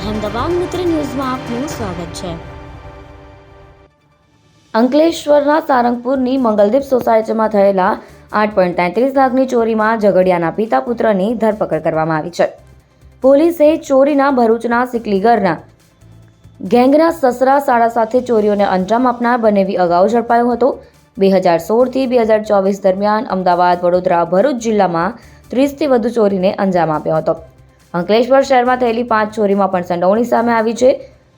અહેમદાબાદ મિત્ર ન્યૂઝમાં આપનું સ્વાગત છે. અંકલેશ્વરના સારંગપુરની મંગલદીપ સોસાયટીમાં થયેલા આઠ પોઈન્ટ તેત્રીસ લાખની ચોરીમાં ઝઘડિયાના પિતા પુત્રની ધરપકડ કરવામાં આવી છે. પોલીસે ચોરીના ભરૂચના સિકલીગરના ગેંગના સસરા સાડા સાથે ચોરીઓને અંજામ આપનાર બનેવી અગાઉ ઝડપાયો હતો. બે હજાર સોળથી બે હજાર ચોવીસ દરમિયાન અમદાવાદ, વડોદરા, ભરૂચ જિલ્લામાં ત્રીસથી વધુ ચોરીને અંજામ આપ્યો હતો. અંકલેશ્વર શહેરમાં થયેલી પાંચ ચોરીમાં પણ સંડોવણી સામે આવી છે.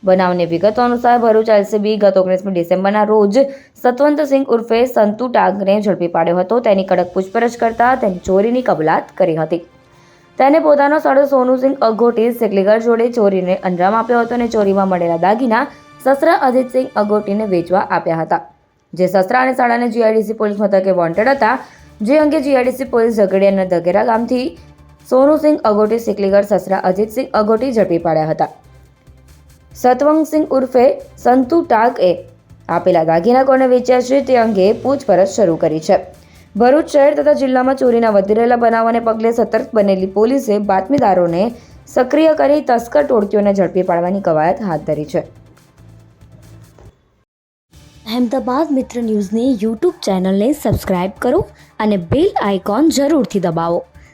બનાવની વિગતો અનુસાર ભરૂચ એલસીબી ગત ઓગણીસમી ડિસેમ્બરના રોજ સતવંતસિંહ ઉર્ફે સંતુ ટાંગને ઝડપી પાડ્યો હતો. તેની કડક પૂછપરછ કરતા તેની ચોરીની કબૂલાત કરી હતી. તેને પોતાનો સાડો સોનુસિંહ અઘોટી સિકલીગર જોડે ચોરીને અંજામ આપ્યો હતો અને ચોરીમાં મળેલા દાગીના સસરા અજીતસિંહ અઘોટીને વેચવા આપ્યા હતા. જે સસરા અને સાડાને જીઆઈડીસી પોલીસ મથકે વોન્ટેડ હતા. જે અંગે જીઆઈડીસી પોલીસ ઝઘડિયાના ધગેરા ગામથી સોનુસિંહ અગોટી સિકલીગર સસરા અજીતસિંહ અગોટી ઝડપી પાડ્યા હતા. સતવંગસિંહ ઉર્ફે સંતુ ટાકએ આપેલા દાગીના કોને વેચ્યા છે તે અંગે પૂછપરછ શરૂ કરી છે. ભરૂચ શહેર તથા જિલ્લામાં ચોરીના વધી રહેલા બનાવોને પગલે સતર્ક બનેલી પોલીસે બાતમીદારોને સક્રિય કરી તસ્કર ટોળકીઓને ઝડપી પાડવાની કવાયત હાથ ધરી છે. અહેમદાબાદ મિત્ર ન્યૂઝની યુટ્યુબ ચેનલને સબસ્ક્રાઇબ કરો અને બેલ આઇકોન જરૂરથી દબાવો.